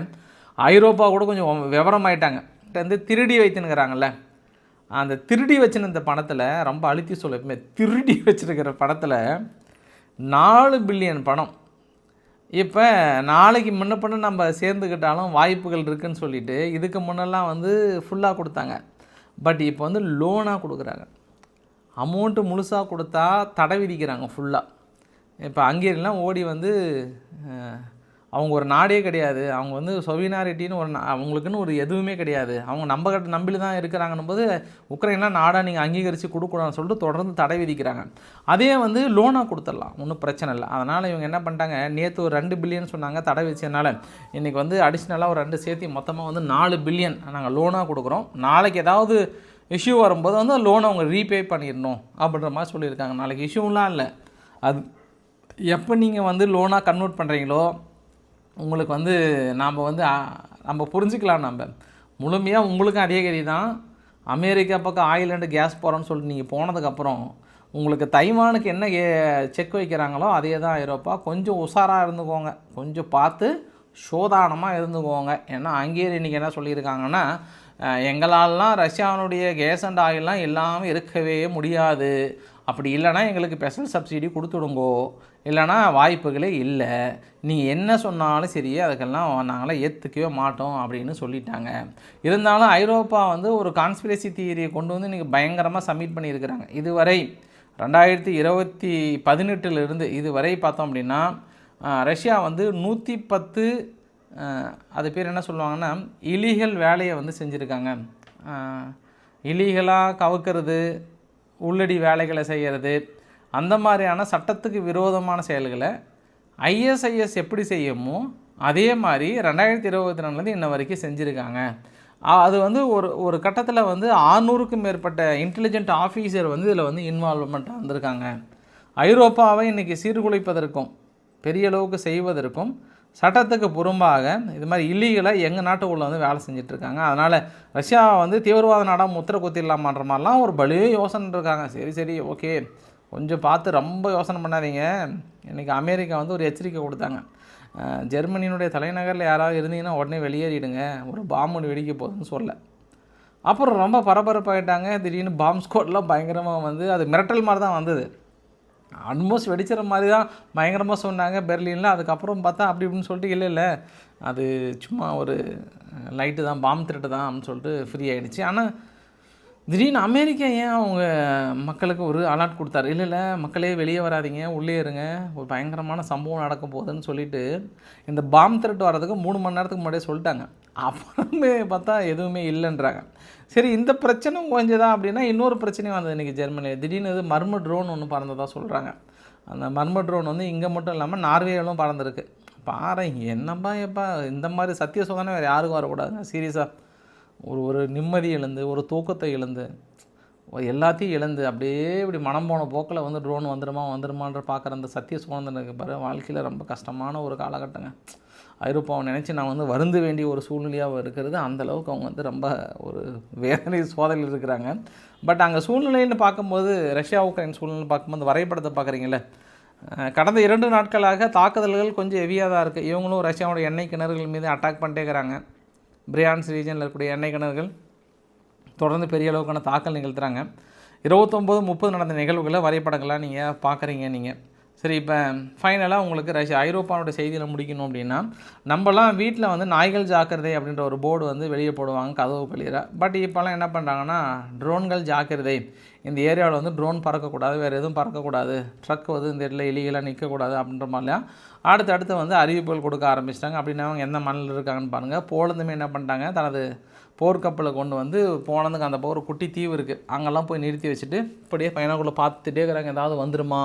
ஐரோப்பா கூட கொஞ்சம் விவரம் ஆயிட்டாங்க வந்து திருடி வைத்துனுங்கிறாங்கல்ல அந்த திருடி வச்சிருந்த பணத்தில் ரொம்ப அழுத்தி சொல்ல எப்பவுமே திருடி வச்சிருக்கிற பணத்தில் நாலு பில்லியன் பணம். இப்போ நாளைக்கு முன்ன பண்ண நம்ம சேர்ந்துக்கிட்டாலும் வாய்ப்புகள் இருக்குதுன்னு சொல்லிட்டு இதுக்கு முன்னெல்லாம் வந்து ஃபுல்லாக கொடுத்தாங்க. பட் இப்போ வந்து லோனாக கொடுக்குறாங்க. அமௌண்ட்டு முழுசாக கொடுத்தா தடை விதிக்கிறாங்க ஃபுல்லாக இப்போ ஹங்கேரியெலாம் ஓடி வந்து அவங்க ஒரு நாடே கிடையாது. அவங்க வந்து சொவினாரிட்டின்னு ஒரு அவங்களுக்குன்னு ஒரு எதுவுமே கிடையாது. அவங்க நம்ம கட்ட நம்பில தான் இருக்கிறாங்கன்னும் போது உக்ரைன்லாம் நாடாக நீங்கள் அங்கீகரித்து கொடுக்கூடாதுன்னு சொல்லிட்டு தொடர்ந்து தடை விதிக்கிறாங்க. அதே வந்து லோனாக கொடுத்துடலாம். ஒன்றும் பிரச்சனை இல்லை. அதனால் இவங்க என்ன பண்ணிட்டாங்க? நேற்று ஒரு ரெண்டு பில்லியன் சொன்னாங்க தடை வச்சதுனால இன்றைக்கி வந்து அடிஷ்னலாக ஒரு ரெண்டு சேர்த்து மொத்தமாக வந்து நாலு பில்லியன் நாங்கள் லோனாக கொடுக்குறோம். நாளைக்கு ஏதாவது இஷ்யூ வரும்போது வந்து லோனை அவங்க ரீபே பண்ணிடணும் அப்படின்ற மாதிரி சொல்லியிருக்காங்க. நாளைக்கு இஷ்யூலாம் இல்லை. அது எப்போ நீங்கள் வந்து லோனாக கன்வெர்ட் பண்ணுறீங்களோ உங்களுக்கு வந்து நாம் வந்து நம்ம புரிஞ்சுக்கலாம் நம்ம. முழுமையாக உங்களுக்கும் அதே கதி தான். அமெரிக்கா பக்கம் ஆயில் அண்டு கேஸ் போகிறோன்னு சொல்லிட்டு நீங்கள் போனதுக்கப்புறம் உங்களுக்கு தைவானுக்கு என்ன செக் வைக்கிறாங்களோ அதே தான் ஐரோப்பா. கொஞ்சம் உஷாராக இருந்துக்கோங்க. கொஞ்சம் பார்த்து சோதானமாக இருந்துக்கோங்க. ஏன்னா அங்கேயே இன்றைக்கி என்ன சொல்லியிருக்காங்கன்னா அஹ், எங்களாலலாம் ரஷ்யாவினுடைய கேஸ் அண்ட் ஆயிலெலாம் இல்லாமல் இருக்கவே முடியாது. அப்படி இல்லைன்னா எங்களுக்கு ஸ்பெஷல் சப்சிடி கொடுத்துடுங்கோ. இல்லைனா வாய்ப்புகளே இல்லை. நீங்கள் என்ன சொன்னாலும் சரி அதுக்கெல்லாம் நாங்களாம் ஏற்றுக்கவே மாட்டோம் அப்படின்னு சொல்லிட்டாங்க. இருந்தாலும் ஐரோப்பா வந்து ஒரு கான்ஸ்பிரசி தியரியை கொண்டு வந்து இன்றைக்கி பயங்கரமாக சப்மிட் பண்ணியிருக்கிறாங்க. இதுவரை ரெண்டாயிரத்தி இருபத்தி பதினெட்டுலேருந்து இதுவரை பார்த்தோம் அப்படின்னா ரஷ்யா வந்து நூற்றி பத்து அது பேர் என்ன சொல்லுவாங்கன்னா இலீகல் வேலையை வந்து செஞ்சுருக்காங்க. இலீகலாக கவுக்கிறது உள்ளடி வேலைகளை செய்கிறது அந்த மாதிரியான சட்டத்துக்கு விரோதமான செயல்களை ஐஎஸ்ஐஎஸ் எப்படி செய்யுமோ அதே மாதிரி ரெண்டாயிரத்தி இருபத்தி ரெண்டுலேருந்து இன்ன வரைக்கும் செஞ்சுருக்காங்க. அது வந்து ஒரு ஒரு கட்டத்தில் வந்து ஆறுநூறுக்கும் மேற்பட்ட இன்டெலிஜென்ட் ஆஃபீஸர் வந்து இதில் வந்து இன்வால்வ்மெண்ட்டாக வந்திருக்காங்க. ஐரோப்பாவை இன்றைக்கி சீர்குலைப்பதற்கும் பெரிய அளவுக்கு செய்வதற்கும் சட்டத்துக்கு புறம்பாக இது மாதிரி இல்லீகலாக எங்கள் நாட்டுக்குள்ளே வந்து வேலை செஞ்சுட்டு இருக்காங்க அதனால் ரஷ்யா வந்து தீவிரவாத நாடாக முத்திர குத்திடலாமான்ற மாதிரிலாம் ஒரு பலே யோசனை இருக்காங்க சரி சரி ஓகே. கொஞ்சம் பார்த்து ரொம்ப யோசனை பண்ணாதீங்க. இன்றைக்கி அமெரிக்கா வந்து ஒரு எச்சரிக்கை கொடுத்தாங்க. ஜெர்மனியினுடைய தலைநகரில் யாராவது இருந்தீங்கன்னா உடனே வெளியேறிடுங்க. ஒரு பாம்பு வெடிக்க போகுதுன்னு சொல்ல. அப்புறம் ரொம்ப பரபரப்பாகிட்டாங்க திடீர்னு பாம்ப் ஸ்குவாட்லாம் பயங்கரமாக வந்து அது மிரட்டல் மாதிரி தான் வந்தது. ஆல்மோஸ்ட் வெடிச்சிற மாதிரி தான் பயங்கரமாக சொன்னாங்க பெர்லினில். அதுக்கப்புறம் பார்த்தா அப்படி இப்படின்னு சொல்லிட்டு இல்லை இல்லை அது சும்மா ஒரு லைட்டு தான் பாம்பு திருட்டு தான் அப்படின்னு சொல்லிட்டு ஃப்ரீ ஆகிடுச்சு ஆனால் திடீர்னு அமெரிக்கா ஏன் அவங்க மக்களுக்கு ஒரு அலர்ட் கொடுத்தாரு? இல்லை இல்லை மக்களே வெளியே வராதீங்க உள்ளே இருங்க ஒரு பயங்கரமான சம்பவம் நடக்க போகுதுன்னு சொல்லிட்டு இந்த பாம் திருட்டு வர்றதுக்கு மூணு மணி நேரத்துக்கு முன்னாடியே சொல்லிட்டாங்க. அப்புறமே பார்த்தா எதுவுமே இல்லைன்றாங்க. சரி இந்த பிரச்சனை கொஞ்சதா அப்படின்னா இன்னொரு பிரச்சனையும் வந்தது இன்றைக்கி ஜெர்மனியில் திடீர்னு இது மர்ம ட்ரோன் ஒன்று பறந்ததாக சொல்கிறாங்க அந்த மர்ம ட்ரோன் வந்து இங்கே மட்டும் இல்லாமல் நார்வேயிலும் பறந்துருக்கு. பாரு என்னப்பா எப்பா இந்த மாதிரி சத்திய சோதனை வேறு யாருக்கும் வரக்கூடாதுங்க. சீரியஸாக ஒரு ஒரு நிம்மதி இழந்து ஒரு தூக்கத்தை இழந்து எல்லாத்தையும் இழந்து அப்படியே இப்படி மனம் போன போக்கில் வந்து ட்ரோன் வந்துடுமா வந்துடுமான்ற பார்க்குற அந்த சத்திய சோதனை பாரு வாழ்க்கையில் ரொம்ப கஷ்டமான ஒரு காலகட்டங்க. ஐரோப்பாவை நினச்சி நான் வந்து வருந்த வேண்டிய ஒரு சூழ்நிலையாக இருக்கிறது. அந்தளவுக்கு அவங்க வந்து ரொம்ப ஒரு வேதனை சோதனையில் இருக்கிறாங்க. பட் அங்கே சூழ்நிலைன்னு பார்க்கும்போது ரஷ்யா உக்ரைன் சூழ்நிலை பார்க்கும்போது வரைபடத்தை பார்க்குறீங்களே கடந்த இரண்டு நாட்களாக தாக்குதல்கள் கொஞ்சம் ஹெவியாக தான் இருக்குது இவங்களும் ரஷ்யாவோட எண்ணெய் கிணறுகள் மீது அட்டாக் பண்ணிட்டே இருக்கிறாங்க. பிரியான்ஸ் ரீஜனில் இருக்கக்கூடிய எண்ணெய் கிணறுகள் தொடர்ந்து பெரிய அளவுக்கான தாக்கல் நிகழ்த்துறாங்க. இருபத்தொம்போது முப்பது நடந்த நிகழ்வுகளை வரைபடங்களாக நீங்கள் பார்க்குறீங்க நீங்கள் சரி இப்போ ஃபைனலாக உங்களுக்கு ரஷ்யா ஐரோப்பாவோட செய்தியில் முடிக்கணும் அப்படின்னா நம்மலாம் வீட்டில் வந்து நாய்கள் ஜாக்கிரதை அப்படின்ற ஒரு போர்டு வந்து வெளியே போடுவாங்க கதவு வெளியில் பட் இப்போல்லாம் என்ன பண்ணுறாங்கன்னா ட்ரோன்கள் ஜாக்கிரதை. இந்த ஏரியாவில் வந்து ட்ரோன் பறக்கக்கூடாது வேறு எதுவும் பறக்கக்கூடாது. ட்ரக் வந்து இந்த இடத்துல இலீகலாக நிற்கக்கூடாது அப்படின்ற மாதிரிலாம் அடுத்தடுத்து வந்து அறிவிப்புகள் கொடுக்க ஆரம்பிச்சிட்டாங்க. அப்படின்னா அவங்க எந்த மண்ணில் இருக்காங்கன்னு பாருங்கள் போலந்துமே என்ன பண்ணிட்டாங்க தனது போர்க்கப்பலை கொண்டு வந்து போனதுக்கு அந்த போர் குட்டி தீவு இருக்குது அங்கெல்லாம் போய் நிறுத்தி வச்சுட்டு இப்படியே பையனாக்குள்ளே பார்த்துட்டே இருக்கிறாங்க. ஏதாவது வந்துருமா?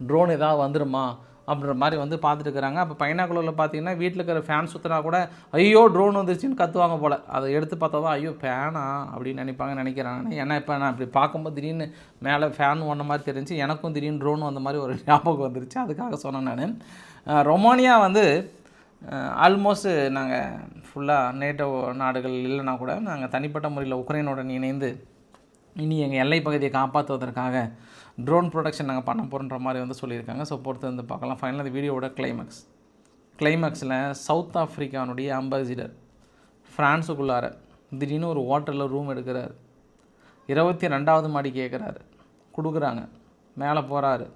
ட்ரோன் ஏதாவது வந்துடுமா அப்படின்ற மாதிரி வந்து பார்த்துட்டு இருக்கிறாங்க. அப்போ பைனாக்குலரில் பார்த்தீங்கன்னா வீட்டில் இருக்கிற ஃபேன் சுற்றினா கூட ஐயோ ட்ரோன் வந்துருச்சுன்னு கத்துவாங்க போல். அதை எடுத்து பார்த்தா தான் ஐயோ ஃபேனா அப்படின்னு நினைப்பாங்க நினைக்கிறேன் நான். ஏன்னா இப்போ நான் இப்படி பார்க்கும்போது திடீர்னு மேலே ஃபேன் ஒன்ற மாதிரி தெரிஞ்சு எனக்கும் திடீர்னு ட்ரோன் வந்த மாதிரி ஒரு ஞாபகம் வந்துருச்சு. அதுக்காக சொன்னேன் நான். ரொமானியா வந்து ஆல்மோஸ்ட் நாங்கள் ஃபுல்லாக நேட்டோ நாடுகள் இல்லைனா கூட நாங்கள் தனிப்பட்ட முறையில் உக்ரைனுடன் இணைந்து இனி எங்கள் எல்லை பகுதியை காப்பாற்றுவதற்காக ட்ரோன் ப்ரொடக்ஷன் நாங்கள் பண்ண போகிறோன்ற மாதிரி வந்து சொல்லியிருக்காங்க. ஸோ பொறுத்து வந்து பார்க்கலாம். ஃபைனல் இந்த வீடியோவோட கிளைமேக்ஸ் கிளைமேக்ஸில் சவுத் ஆஃப்ரிக்கானுடைய அம்பாசிடர் ஃப்ரான்ஸுக்குள்ளார திடீர்னு ஒரு ஹோட்டலில் ரூம் எடுக்கிறார். இருபத்தி ரெண்டாவது மாடி கேட்குறாரு கொடுக்குறாங்க. மேலே போகிறாரு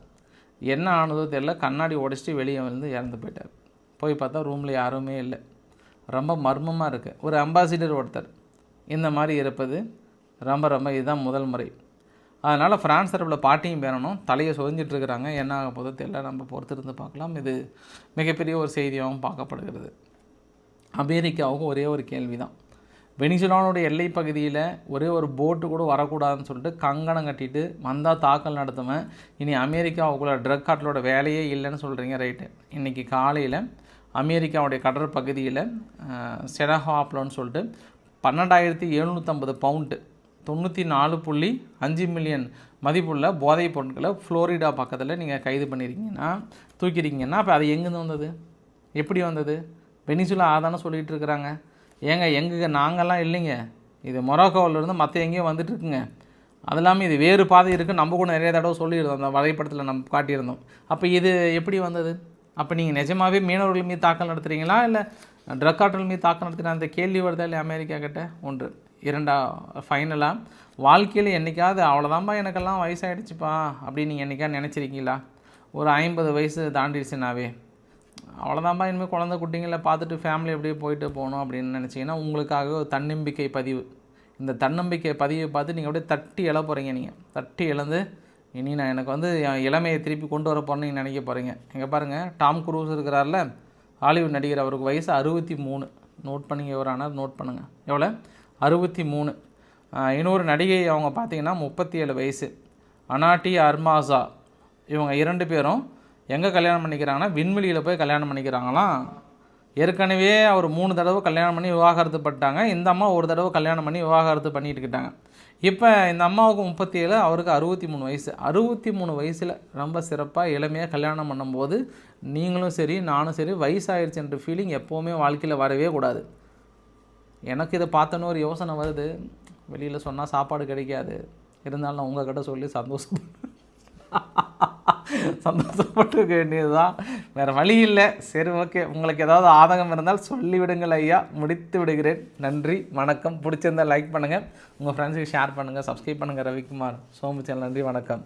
என்ன ஆனதோ தெரியல. கண்ணாடி உடச்சிட்டு வெளியே வந்து இறந்து போயிட்டார். போய் பார்த்தா ரூமில் யாருமே இல்லை. ரொம்ப மர்மமாக இருக்குது ஒரு அம்பாசிடர் ஒருத்தர். இந்த மாதிரி இருப்பது ரொம்ப ரொம்ப இதுதான் முதல் முறை. அதனால் ஃப்ரான்ஸ் தரப்பில் பாட்டியும் பேரணும் தலையை சொரிஞ்சிட்டு இருக்கிறாங்க. என்ன ஆக போதோ தெரியல. நம்ம பொறுத்திருந்து பார்க்கலாம். இது மிகப்பெரிய ஒரு செய்தியாகவும் பார்க்கப்படுகிறது. அமெரிக்காவுக்கும் ஒரே ஒரு கேள்வி தான் வெனிசுலானுடைய எல்லை பகுதியில் ஒரே ஒரு போட்டு கூட வரக்கூடாதுன்னு சொல்லிட்டு கங்கணம் கட்டிட்டு வந்தால் தாக்கல் நடத்துவேன். இனி அமெரிக்காவுக்குள்ள ட்ரக் காட்டிலோட வேலையே இல்லைன்னு சொல்கிறீங்க ரைட்டு. இன்றைக்கி காலையில் அமெரிக்காவுடைய கடற்பகுதியில் செனஹாப்லன்னு சொல்லிட்டு பன்னெண்டாயிரத்தி எழுநூற்றம்பது பவுண்டு தொண்ணூற்றி நாலு புள்ளி அஞ்சு மில்லியன் மதிப்புள்ள போதைப் பொருட்களை ஃப்ளோரிடா பக்கத்தில் நீங்கள் கைது பண்ணியிருக்கீங்கன்னா தூக்கிருக்கீங்கன்னா அப்போ அது எங்கேருந்து வந்தது? எப்படி வந்தது? வெனிசுலா ஆதானே சொல்லிகிட்டு இருக்கிறாங்க. ஏங்க எங்கே நாங்கள்லாம் இல்லைங்க. இது மொராக்கோவிலேருந்து மற்ற எங்கேயும் வந்துட்டுருக்குங்க அது இல்லாமல் இது வேறு பாதை இருக்குது நம்ம கூட நிறைய தடவை சொல்லியிருந்தோம். அந்த வரைபடத்தில் நம்ம காட்டியிருந்தோம். அப்போ இது எப்படி வந்தது? அப்போ நீங்கள் நிஜமாகவே மீனவர்கள் மீது தாக்கல் நடத்துகிறீங்களா இல்லை ட்ரக் கார்டல் மீது தாக்கல் நடத்துகிற அந்த கேள்வி வருதா இல்லை அமெரிக்கா கிட்ட? ஒன்று. இரண்டா ஃபைனலாக வாழ்க்கையில் என்றைக்காவது அவ்வளோதான்ப்பா எனக்கெல்லாம் வயசாகிடுச்சுப்பா அப்படின்னு நீங்கள் என்றைக்கா நினச்சிருக்கீங்களா? ஒரு ஐம்பது வயசு தாண்டிடுச்சுனாவே. அவ்வளோதான்ப்பா இனிமேல் குழந்தை குட்டிங்களை பார்த்துட்டு ஃபேமிலி அப்படியே போயிட்டு போகணும் அப்படின்னு நினச்சிங்கன்னா உங்களுக்காக ஒரு தன்னம்பிக்கை பதிவு. இந்த தன்னம்பிக்கை பதிவை பார்த்து நீங்கள் அப்படியே தட்டி எழ போகிறீங்க நீங்கள் தட்டி இழந்து இனி நான் எனக்கு வந்து என் இளமையை திருப்பி கொண்டு வர போகிறேன்னு நீங்கள் நினைக்க போகிறீங்க இங்கே பாருங்கள் டாம் குரூஸ் இருக்கிறார்ல ஹாலிவுட் நடிகர் அவருக்கு வயசு அறுபத்தி மூணு. நோட் பண்ணிங்க எவரானால் நோட் பண்ணுங்கள் எவ்வளோ அறுபத்தி மூணு. இன்னொரு நடிகை அவங்க பார்த்தீங்கன்னா முப்பத்தி ஏழு வயசு. அனாட்டி அர்மாசா. இவங்க இரண்டு பேரும் எங்கே கல்யாணம் பண்ணிக்கிறாங்கன்னா விண்வெளியில் போய் கல்யாணம் பண்ணிக்கிறாங்களாம். ஏற்கனவே அவர் மூணு தடவை கல்யாணம் பண்ணி விவாகரத்து பட்டாங்க. இந்த அம்மா ஒரு தடவை கல்யாணம் பண்ணி விவாகரத்து பண்ணிட்டுக்கிட்டாங்க இப்போ இந்த அம்மாவுக்கு முப்பத்தி ஏழு அவருக்கு அறுபத்தி மூணு வயசு. அறுபத்தி மூணு வயசில் ரொம்ப சிறப்பாக இளமையாக கல்யாணம் பண்ணும்போது நீங்களும் சரி நானும் சரி வயசாயிருச்சுன்ற ஃபீலிங் எப்போவுமே வாழ்க்கையில் வரவே கூடாது. எனக்கு இதை பார்த்தோன்னு ஒரு யோசனை வருது. வெளியில் சொன்னால் சாப்பாடு கிடைக்காது. இருந்தாலும் நான் உங்ககிட்ட சொல்லி சந்தோஷம் சந்தோஷப்பட்டுக்க வேண்டியது தான் வேறு வழி இல்லை. சரி ஓகே. உங்களுக்கு ஏதாவது ஆதகம் இருந்தால் சொல்லிவிடுங்கள் ஐயா. முடித்து விடுகிறேன். நன்றி வணக்கம். பிடிச்சிருந்தால் லைக் பண்ணுங்கள் உங்கள் ஃப்ரெண்ட்ஸுக்கு ஷேர் பண்ணுங்கள் சப்ஸ்கிரைப் பண்ணுங்கள் ரவிக்குமார். சோமு நன்றி வணக்கம்.